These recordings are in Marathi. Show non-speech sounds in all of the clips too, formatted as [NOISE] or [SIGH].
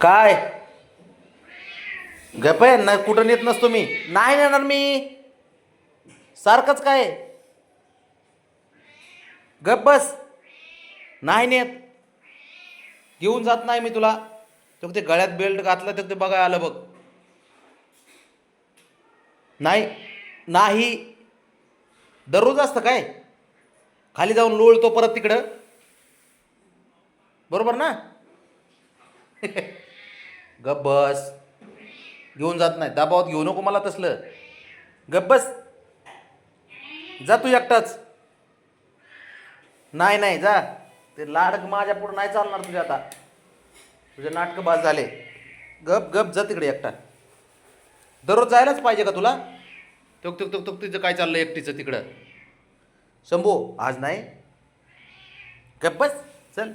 काय? गप आहे ना कुठं नेत नसतो मी. नाही नेणार मी. सारखंच काय? गप बस. नाही नेत. घेऊन जात नाही मी तुला. तो ते गळ्यात बेल्ट घातलं तर ते बघाय आलं बघ. नाही नाही. दररोज असतं काय? खाली जाऊन लोळतो परत तिकडं. बरोबर ना? [LAUGHS] गप बस. घेऊन जात नाही. दबावात घेऊ नको मला तसलं. गप बस. जा तू एकटाच. नाही नाही जा. ते लाडक माझ्या पुढे नाही चालणार तुझ्या आता. तुझे नाटक बाद झाले. गप गप जा तिकडे एकटा. दररोज जायलाच पाहिजे का तुला? तुक तुक तुक तुक तुझं काय चाललं एकटीचं तिकडं? शंभू आज नाही. गप बस. चल.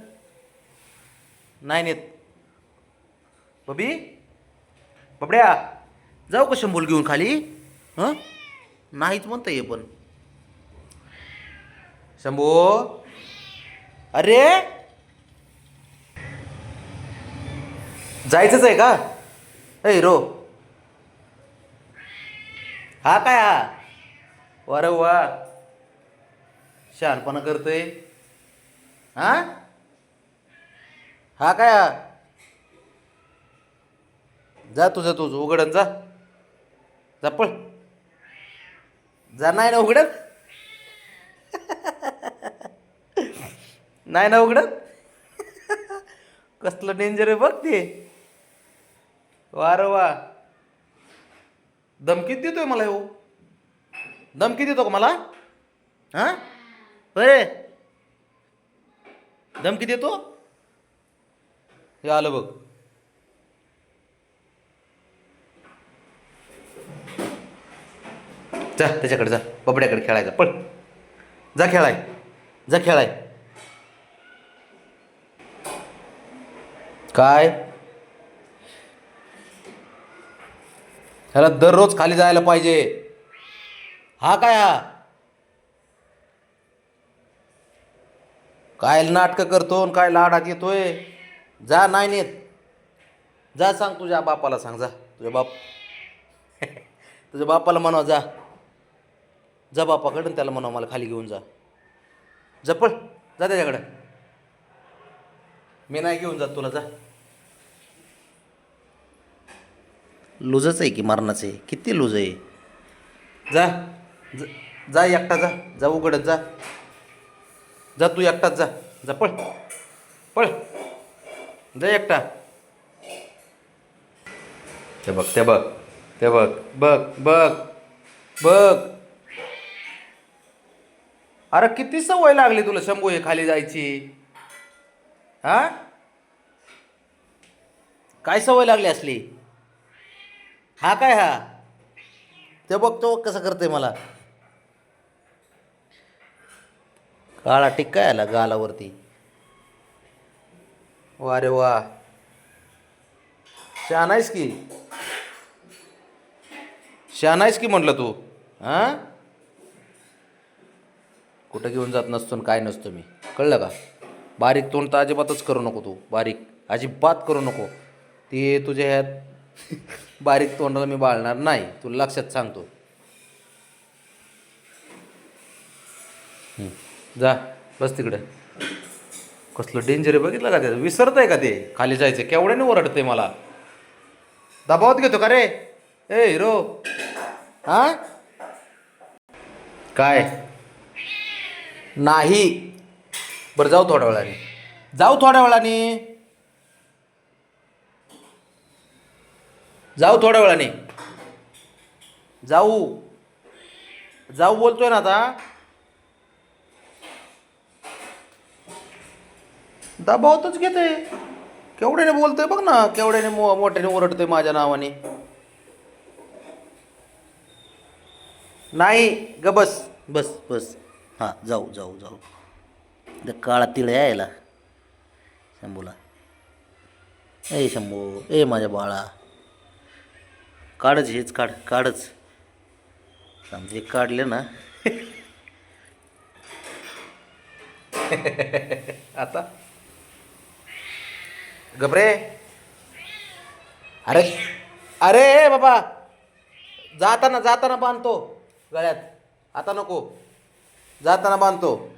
नाही नेत. बबी? बबड्या जाऊ का शंभूल घेऊन खाली? हां? नाहीच म्हणतं हे पण. शंभू? अरे? जायचंच आहे का? ए हिरो हा काय हा? वर वा. शहाणपणा करतोय. हा? हा काय हा? जा तुझं तुझं उघडन जा. जा पळ. जा नाही ना उघडत? [LAUGHS] नाही ना उघडत? कसलं डेंजर आहे बघ ते. वा रे वा. धमकीत देतोय मला हो. धमकी देतो का मला? हां? अरे. धमकी देतो? हे आलं बघ. जा त्याच्याकडे जा. बबड्याकडे खेळायचा पळ. जा खेळाय. जा खेळाय. काय? ह्याला दररोज खाली जायला पाहिजे. हा काय हा? काय नाटकं करतो आणि काय लाडात येतोय? जा नाही नेत. जा सांग तुझ्या बापाला सांग जा. तुझ्या बाप [LAUGHS] तुझ्या बापाला म्हणा जा. जा बापाकडं आणि त्याला म्हणा मला खाली घेऊन जा. जपळ जा त्याच्याकडं. मी नाही घेऊन जात तुला जा. लुजच आहे की मरणाचं आहे? किती लूज आहे? जा ज- जा एकटा जा जा उघडत जा. जा तू एकटाच जा जा पळ पळ जा एकटा. ते बघ ते बघ ते बघ बघ बघ बघ. अरे किती सवय लागली तुला शंभू हे खाली जायची? हा? काय सवय लागली असली? हा काय हा? ते बघतो कसं करते मला. काळा टिक्का आला गालावरती. वा रे वा. शहाण आहेस की. शहाण आहेस की म्हटलं तू? हां? कुठं घेऊन जात नसतो आणि काय नसतो मी. कळलं का? बारीक तोंड तर अजिबातच करू नको तू. बारीक. अजिबात करू नको. ते तुझ्या ह्यात बारीक तोंडाला मी बाळणार नाही. तुला लक्षात सांगतो. जा. बस तिकडे. कसलं डेंजर आहे बघितलं का ते विसरत आहे का ते? खाली जायचं. केवढ्याने ओरडते मला? दबावत घेतो का रे? ए हिरो. हा? काय? नाही. बरं जाऊ थोड्या वेळाने. जाऊ थोड्या वेळाने. जाऊ थोड्या वेळाने. जाऊ. जाऊ बोलतोय ना आता. दबावतच घेते. केवढ्याने बोलतोय बघ ना केवढ्याने मो मोठ्याने ओरडतोय माझ्या नावाने. नाही ग बस बस बस. हां जाऊ जाऊ जाऊ. त्या काळा तिळ यायला शंभूला. ए शंभू ए माझ्या बाळा. काढच हेच काढ काढच. समजे काढले ना. [LAUGHS] आता? गबरे? अरे अरे बाबा. जाताना जाताना बांधतो गळ्यात. आता नको. जाताना बांधतो.